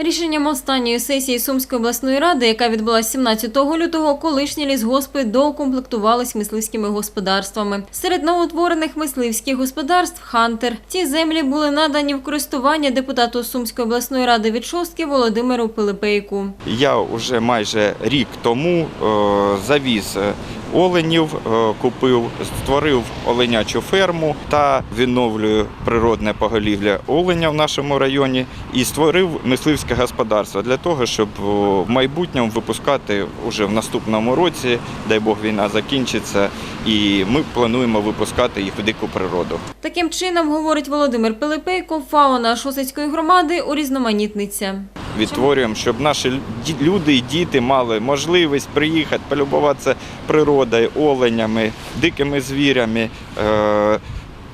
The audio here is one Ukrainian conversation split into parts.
Рішенням останньої сесії Сумської обласної ради, яка відбулася 17 лютого, колишні лісгоспи доукомплектувались мисливськими господарствами. Серед новоутворених мисливських господарств «Хантер». Ці землі були надані в користування депутату Сумської обласної ради від шостки Володимиру Пилипейку. Я вже майже рік тому е, завіз е, оленів, е, купив, створив оленячу ферму та відновлюю природне поголів'я оленя в нашому районі і створив мисливське господарство для того, щоб в майбутньому випускати уже в наступному році, дай Бог війна закінчиться, і ми плануємо випускати їх в дику природу. Таким чином, говорить Володимир Пилипейко, фауна Шосицької громади урізноманітниться. Відтворюємо, щоб наші люди і діти мали можливість приїхати, полюбуватися природою, оленями, дикими звірями, е,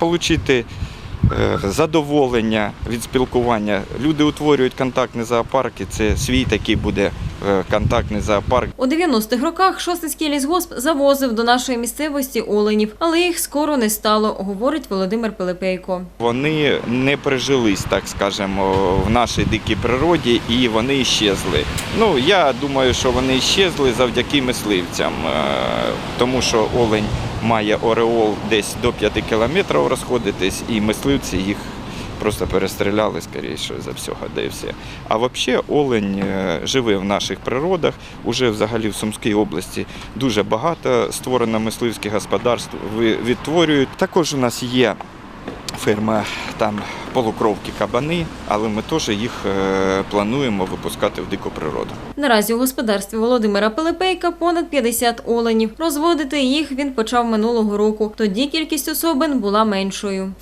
отримати е, задоволення від спілкування. Люди утворюють контактні зоопарки, це свій такий буде контактний зоопарк. У 90-х роках Шостинський лісгосп завозив до нашої місцевості оленів, але їх скоро не стало, говорить Володимир Пилипейко. Вони не прижились, так скажемо, в нашій дикій природі і вони щезли. Ну, я думаю, що вони щезли завдяки мисливцям, е, тому що олень має ореол десь до 5 кілометрів розходитись, і мисливці їх просто перестріляли, скоріше за всього, де все. А взагалі олень е, живе в наших природах. Уже взагалі в Сумській області дуже багато створено мисливських господарств, відтворюють. Також у нас є ферма там полукровки кабани, але ми теж їх е, плануємо випускати в дику природу. Наразі у господарстві Володимира Пилипейка понад 50 оленів. Розводити їх він почав минулого року. Тоді кількість особин була меншою.